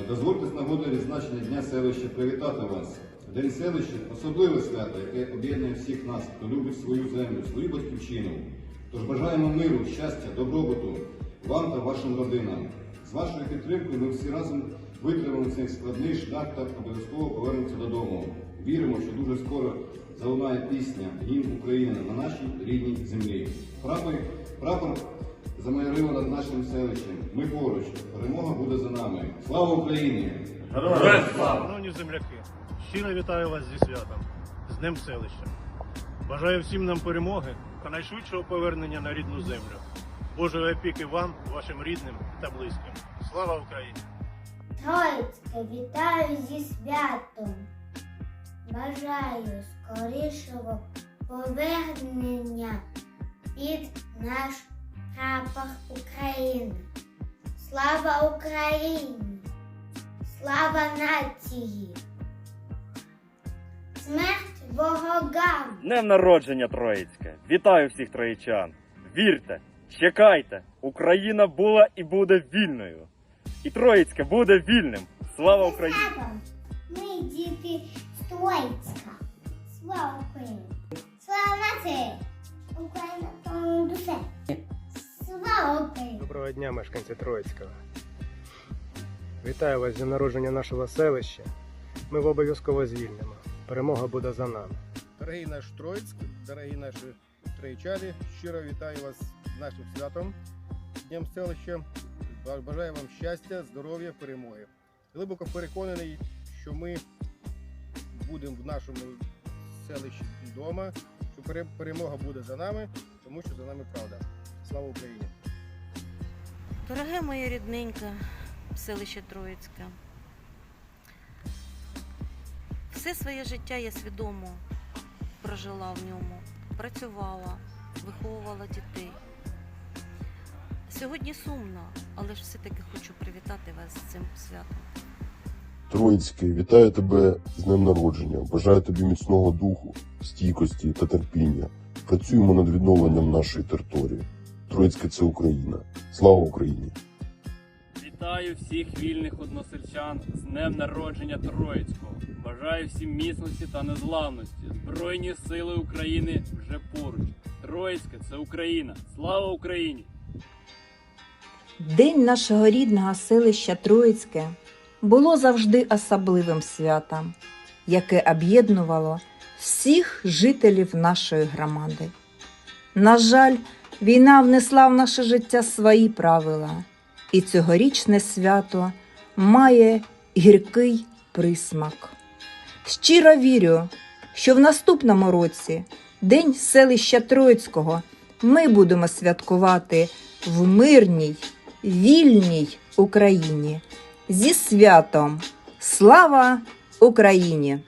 Е, Дозвольте з нагоди відзначення Дня селища привітати вас. День селища особливе свято, яке об'єднує всіх нас, хто любить свою землю, свою батьківщину. Тож бажаємо миру, щастя, добробуту вам та вашим родинам. З вашою підтримкою ми всі разом витримаємо цей складний шлях та обов'язково повернемося додому. Віримо, що дуже скоро залунає пісня гімн України на нашій рідній землі. Прапор, прапор замайорило над нашим селищем. Ми поруч. Перемога буде за нами. Слава Україні! Шановні земляки, щиро вітаю вас зі святом, з Днем селища. Бажаю всім нам перемоги та найшвидшого повернення на рідну землю. Божої опіки вам, вашим рідним та близьким. Слава Україні! Троїцьке, вітаю зі святом. Бажаю скорішого повернення під наш прапор України. Слава Україні! Слава нації! Смерть ворогам! Днем народження Троїцьке! Вітаю всіх троїчан! Вірте, чекайте! Україна була і буде вільною! І Троїцьке буде вільним! Слава Україні! Ми діти Троїцька. Доброго дня, мешканці Троїцького. Вітаю вас з днем народження нашого селища. Ми в обов'язково звільнимо. Перемога буде за нами. Дорогий наш Троїцьк, дорогі наші троїчани, щиро вітаю вас з нашим святом, Днем селища. Бажаю вам щастя, здоров'я, перемоги. Глибоко переконаний, що ми будемо в нашому селищі вдома, що перемога буде за нами, тому що за нами правда. Слава Україні! Дороге моє рідненьке селище Троїцьке. Все своє життя я свідомо прожила в ньому, працювала, виховувала дітей. Сьогодні сумно, але ж все-таки хочу привітати вас з цим святом. Троїцький, вітаю тебе з днем народження. Бажаю тобі міцного духу, стійкості та терпіння. Працюємо над відновленням нашої території. Троїцьке це Україна. Слава Україні! Вітаю всіх вільних односельчан з днем народження Троїцького. Бажаю всім міцності та незламності. Збройні сили України вже поруч. Троїцьке це Україна. Слава Україні! День нашого рідного селища Троїцьке було завжди особливим святом, яке об'єднувало всіх жителів нашої громади. На жаль, війна внесла в наше життя свої правила, і цьогорічне свято має гіркий присмак. Щиро вірю, що в наступному році, День селища Троїцького, ми будемо святкувати в мирній вільній Україні зі святом. Слава Україні!